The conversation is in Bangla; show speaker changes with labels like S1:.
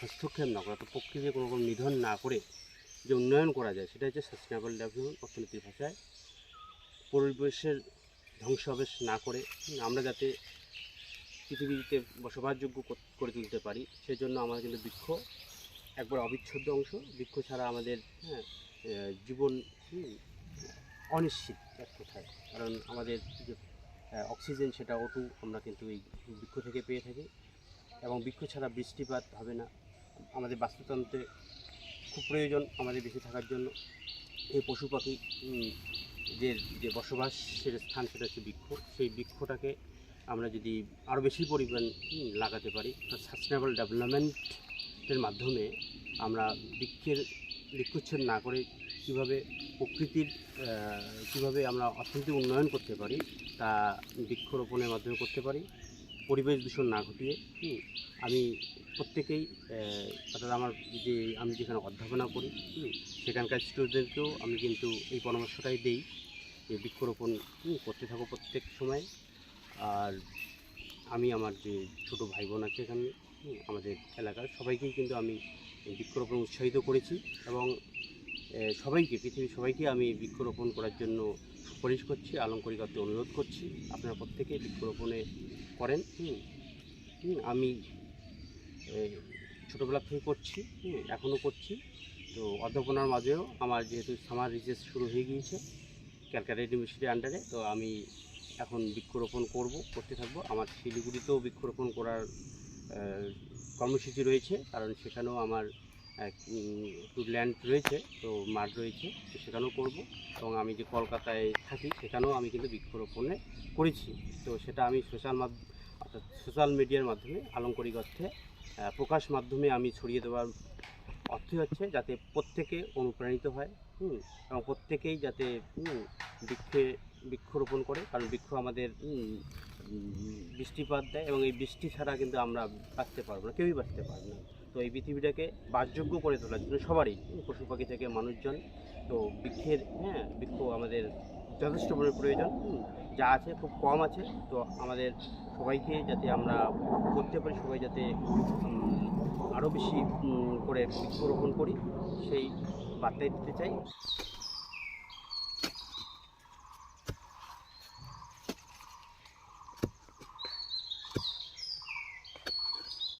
S1: হস্তক্ষেপ না করে অর্থাৎ কোনো রকম নিধন না করে যে উন্নয়ন করা যায়, সেটা হচ্ছে সাস্টেনেবল ডেভেলপমেন্ট অর্থনীতির ভাষায়। পরিবেশের ধ্বংসাবেশ না করে আমরা যাতে পৃথিবীতে বসবাসযোগ্য করে তুলতে পারি সেই জন্য আমাদের কিন্তু বৃক্ষ একবার অবিচ্ছেদ্য অংশ। বৃক্ষ ছাড়া আমাদের হ্যাঁ জীবন অনিশ্চিত এক কথায়। কারণ আমাদের যে অক্সিজেন সেটা ওটু আমরা কিন্তু এই বৃক্ষ থেকে পেয়ে থাকি। এবং বৃক্ষ ছাড়া বৃষ্টিপাত হবে না। আমাদের বাস্তুতন্ত্রে খুব প্রয়োজন আমাদের বেঁচে থাকার জন্য। এই পশু পাখি যে যে বসবাসের স্থান সেটা হচ্ছে বৃক্ষ। সেই বৃক্ষটাকে আমরা যদি আরও বেশি পরিমাণ লাগাতে পারি সাস্টেনেবল ডেভেলপমেন্টের মাধ্যমে আমরা বৃক্ষের বৃক্ষচ্ছেদ না করে কীভাবে প্রকৃতির কীভাবে আমরা অর্থনৈতিক উন্নয়ন করতে পারি, তা বৃক্ষরোপণের মাধ্যমে করতে পারি। পরিবেশ দূষণ না ঘটিয়ে আমি প্রত্যেকেই অর্থাৎ আমার যে, আমি যেখানে অধ্যাপনা করি সেখানকার স্টুডেন্টকেও আমি কিন্তু এই পরামর্শটাই দিই যে বৃক্ষরোপণ করতে থাকো প্রত্যেক সময়। আর আমি আমার যে ছোট ভাই বোন আছে এখানে আমাদের এলাকার, সবাইকেই কিন্তু আমি বৃক্ষরোপণ উৎসাহিত করেছি এবং সবাইকে, পৃথিবীর সবাইকে আমি বৃক্ষরোপণ করার জন্য সুপারিশ করছি আলঙ্করিকত্বে অনুরোধ করছি। আপনারা প্রত্যেকে বৃক্ষরোপণে করেন আমি ছোটোবেলা থেকে করছি এখনও করছি। তো অধ্যাপনার মাঝেও আমার যেহেতু সামার রিসার্চ শুরু হয়ে গিয়েছে, ক্যালকাটা ইউনিভার্সিটির আন্ডারে, তো আমি এখন বৃক্ষরোপণ করব, করতে থাকব। আমার শিলিগুড়িতেও বৃক্ষরোপণ করার কর্মসূচি রয়েছে, কারণ সেখানেও আমার একটু ল্যান্ড রয়েছে তো মাঠ রয়েছে তো সেখানেও করব। এবং আমি যে কলকাতায় থাকি সেখানেও আমি কিন্তু বৃক্ষরোপণে করেছি। তো সেটা আমি সোশ্যাল মাধ্যম অর্থাৎ সোশ্যাল মিডিয়ার মাধ্যমে আলঙ্করিক অর্থে প্রকাশ মাধ্যমে আমি ছড়িয়ে দেওয়ার অর্থই হচ্ছে যাতে প্রত্যেকে অনুপ্রাণিত হয় হুম, এবং প্রত্যেকেই যাতে বৃক্ষে বৃক্ষরোপণ করে। কারণ বৃক্ষ আমাদের বৃষ্টিপাত দেয় এবং এই বৃষ্টি ছাড়া কিন্তু আমরা বাঁচতে পারব না কেউই বাঁচতে পারবে না। তো এই পৃথিবীটাকে বাসযোগ্য করে তোলার জন্য সবারই পশু পাখি থেকে মানুষজন, তো বৃক্ষের হ্যাঁ বৃক্ষ আমাদের যথেষ্ট প্রয়োজন। যা আছে খুব কম আছে, তো আমাদের সবাইকে যাতে আমরা করতে পারি, সবাই যাতে আরও বেশি করে বৃক্ষরোপণ করি, সেই বার্তাই দিতে চাই।